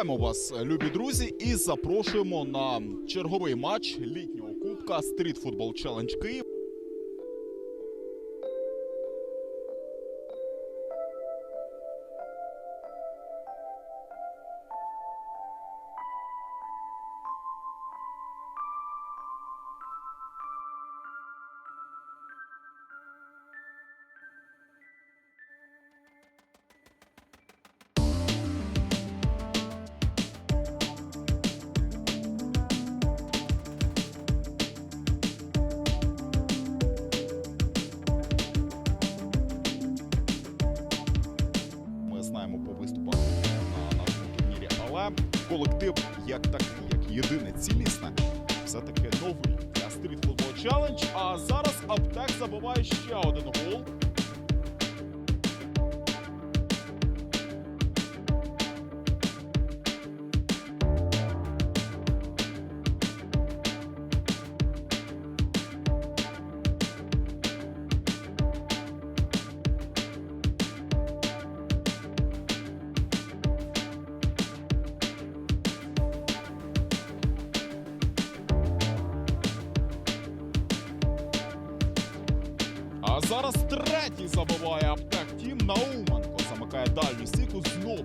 Вітаємо вас, любі друзі, і запрошуємо на черговий матч літнього кубка Football Challenge Київ. Колектив як такий, як єдине цілісне, все-таки новий для Street челендж. А зараз Аптек забуває ще один гол. Зараз третій забиває Аптек Тім Науменко. Замикає дальню стійку знову.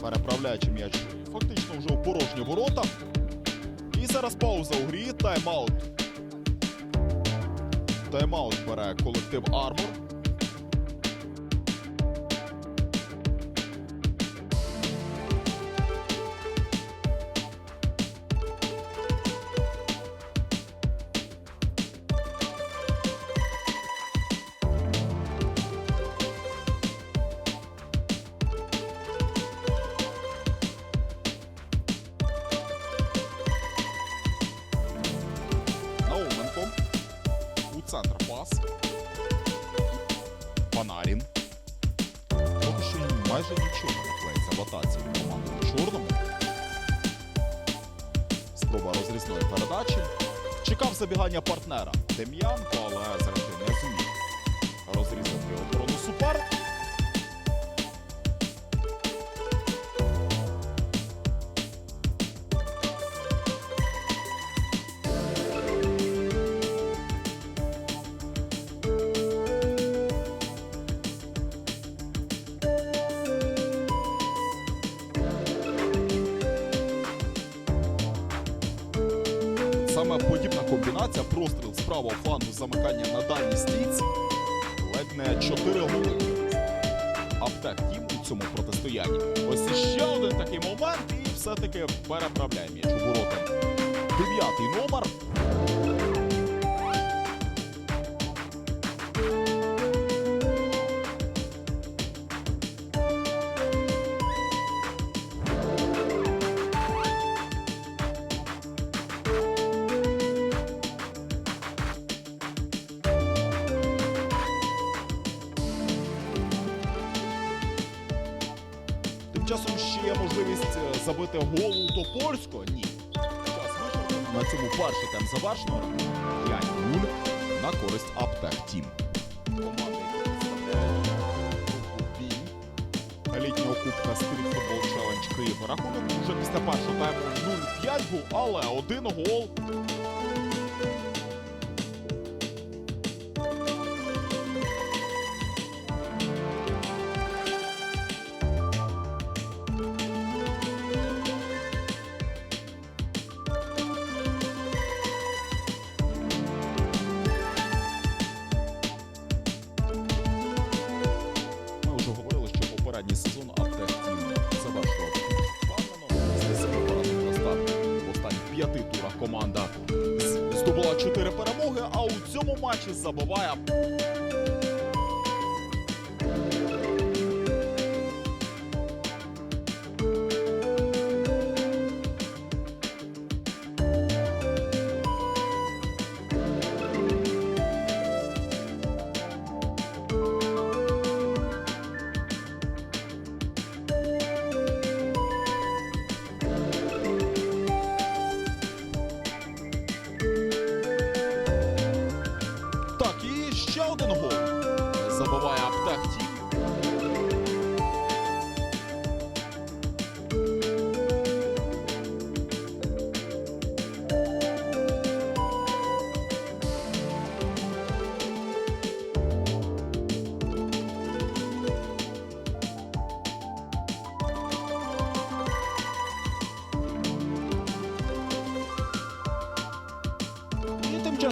Переправляючи м'яч фактично вже у порожні ворота. І зараз пауза у грі. Тайм-аут. Тайм-аут бере колектив Армор. Центр пас. Панарін. Поки що майже нічого не клеїться в атаці від команди на чорному. Спроба розрізної передачі. Чекав забігання партнера Дем'янко, але зрештою не зумів розрізати оборону супер. Подібна простріл з правого флангу замикання на дальній стійці. Ледь не 4 голи. Аптек тім у цьому протистоянні. Ось іще один такий момент, і все-таки переправляє м'яч у ворота. Дев'ятий номер. Часом ще є можливість е, забити гол у Топольського. Ні. Час вичерпано. На цьому перший тайм завершено. 5-0 на користь Аптек Тім. Команди, літнього кубка Street Football Challenge Київ. Рахунок вже після першого тайму 0-5 був, але один гол. Матчі забиває Так,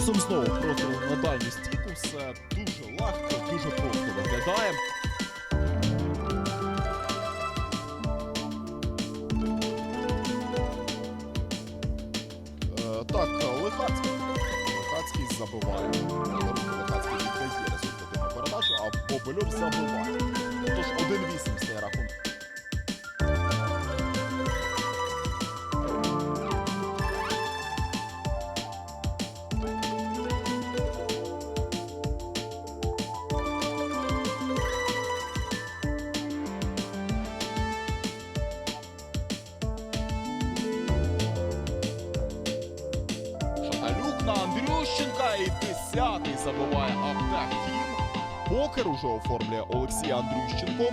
часом знову простріл на дальню стійку. Все дуже легко, дуже просто виглядає. Е, так, Лихацький. Лихацький забиває. Лихацький віддає результативну передачу, а Бобельов забиває. Тож 1-8 стає. Андрющенка і десятий забиває автахім. Покер уже оформлює Олексій Андрющенко.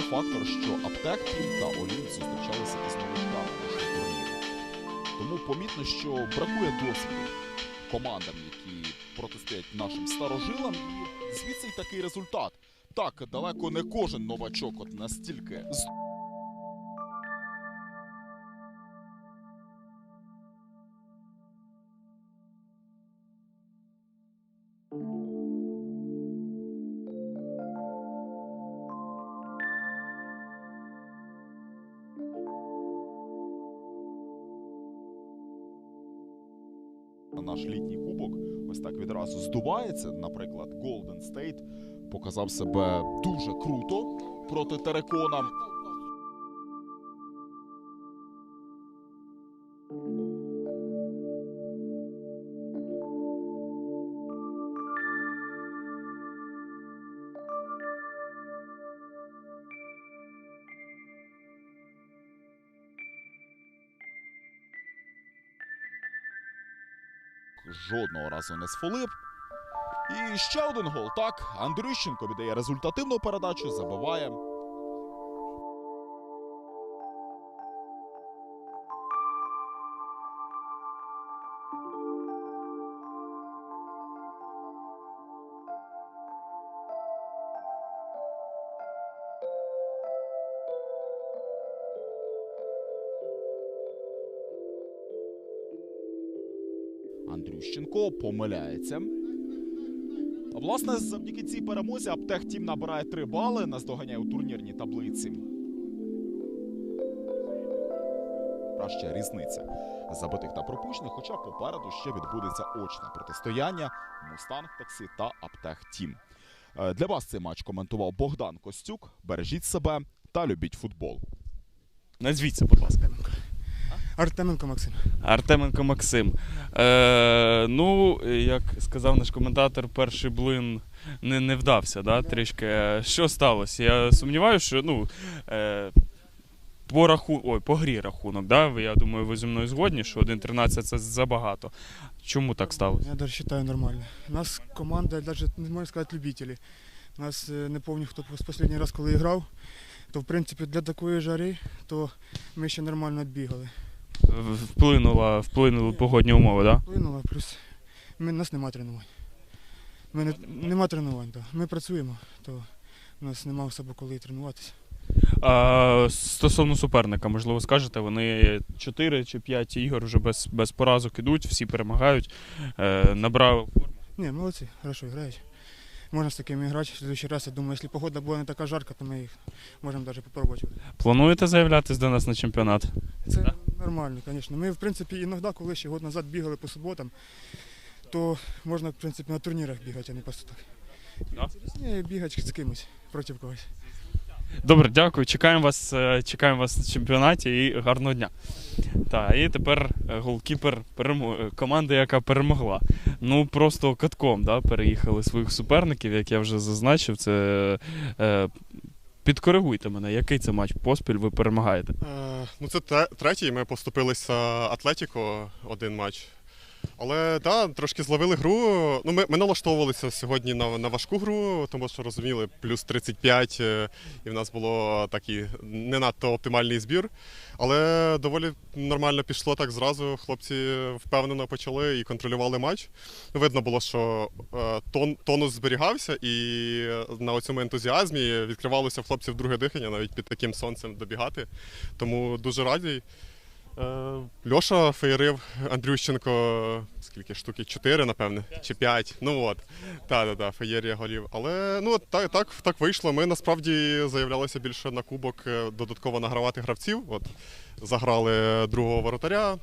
Той фактор, що Аптек та олін зустрічалися із новичками нашого турніру. Тому помітно, що бракує досвіду командам, які протистоять нашим старожилам, і звідси й такий результат. Так, далеко не кожен новачок от настільки з наш літній кубок ось так відразу здувається. Наприклад, Golden State показав себе дуже круто проти Терекона. Жодного разу не сфолив. І ще один гол. Так, Андрющенко віддає результативну передачу, забиває. Андрющенко помиляється. Власне, завдяки цій перемозі Аптех Тім набирає 3 бали, наздоганяє у турнірній таблиці. Краща різниця забитих та пропущених, хоча попереду ще відбудеться очне протистояння Мустанг Таксі та Аптех Тім. Е, Для вас цей матч коментував Богдан Костюк. Бережіть себе та любіть футбол. Назвіться, будь ласка. Артеменко. Максим. Артеменко Максим. Е, ну, як сказав наш коментатор, перший блин не, не вдався, да, трішки. Що сталося? Я сумніваюся, що ну, е, по, раху... Ой, по грі рахунок, да? я думаю, ви зі мною згодні, що 1-13 це забагато. Чому так сталося? Я даже считаю нормально. У нас команда, даже не можна сказати, любителі. У нас е, не пам'ятаю, хто з останній раз, коли грав, то в принципі для такої жари, то ми ще нормально відбігали. Вплинула, вплинули погодні умови, так? Да? Вплинуло, плюс ми, нас нема тренувань. Ми не, нема тренувань, так. Ми працюємо, то у нас нема особо коли тренуватися. А, стосовно суперника, можливо, скажете, вони 4 чи 5 ігор вже без, без поразок ідуть, всі перемагають. Е, набрали форму. Ні, молодці, хорошо грають. Можна з такими грати в следующий раз. Я думаю, якщо погода буде не така жарка, то ми їх можемо навіть попробувати. Плануєте заявлятись до нас на чемпіонат? Це Да. Нормально, звісно. Ми, в принципі, іноді, коли ще год назад бігали по суботам, то можна, в принципі, на турнірах бігати, а не просто так. Да? Бігати з кимось проти когось. Добре, дякую. Чекаємо вас, е, чекаємо вас на чемпіонаті і гарного дня. Так, і тепер е, голкіпер перемо... команди, яка перемогла. Ну просто катком да, переїхали своїх суперників, як я вже зазначив. Це е, підкоригуйте мене, який це матч поспіль ви перемагаєте. Е, ну, це третій. Ми поступилися Атлетіко один матч. Але да, трошки зловили гру. Ну, ми, ми налаштовувалися сьогодні на, на важку гру, тому що розуміли, плюс 35, е, і в нас було такий не надто оптимальний збір. Але доволі нормально пішло так зразу. Хлопці впевнено почали і контролювали матч. Видно було, що е, тон, тонус зберігався, і на цьому ентузіазмі відкривалося хлопців друге дихання, навіть під таким сонцем добігати. Тому дуже радий. Е, Льоша феєрив, Андрющенко, скільки штуки? Чотири, напевне, чи п'ять. Ну от. та-та-та, феєрія голів. Але ну так, так, так вийшло. Ми насправді заявлялися більше на кубок е, додатково награвати гравців. От заграли другого воротаря.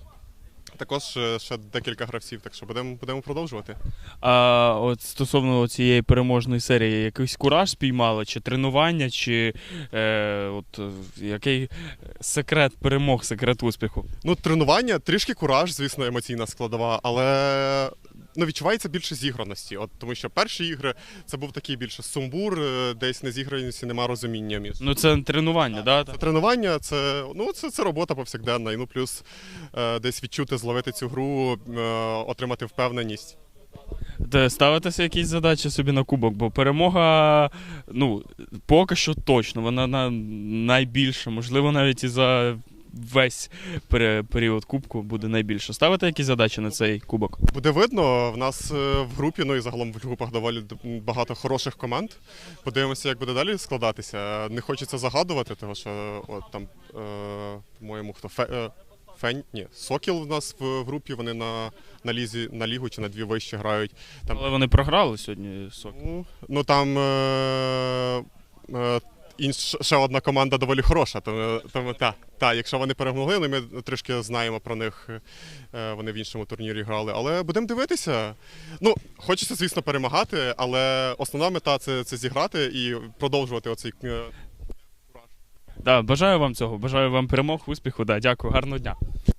Також е, ще декілька гравців, так що будемо будемо продовжувати. А от стосовно цієї переможної серії, якийсь кураж спіймали, чи тренування, чи е, от, який секрет перемог, секрет успіху? Ну, тренування, трішки кураж, звісно, емоційна складова, але ну, відчувається більше зіграності. От, тому що перші ігри це був такий більше сумбур, е, десь незіграності, нема розуміння між. Ну це тренування, да? Це тренування, це, ну, це, це робота повсякденна. І ну плюс е, десь відчути, зловити цю гру, е, отримати впевненість. Де ставитеся якісь задачі собі на кубок, бо перемога, ну, поки що точно, вона на найбільша, можливо, навіть і за весь період кубку буде найбільше. Ставите якісь задачі на цей кубок? Буде видно, в нас е, в групі, ну і загалом в групах доволі багато хороших команд. Подивимося, як буде далі складатися. Не хочеться загадувати, тому що от там, е, по-моєму, хто Фе, е, Фень, ні, Сокіл в нас в групі, вони на, на, лізі, на лігу чи на дві вище грають. Там, Але вони програли сьогодні сок. ну, ну там е, е, інш, ще одна команда доволі хороша. Тому, тому та, та, якщо вони перемогли, ну, ми трішки знаємо про них. е, Вони в іншому турнірі грали. Але будемо дивитися. Ну, хочеться, звісно, перемагати, але основна мета це, це зіграти і продовжувати оцей. е, Да, бажаю вам цього, бажаю вам перемог, успіху. Да, дякую, гарного дня.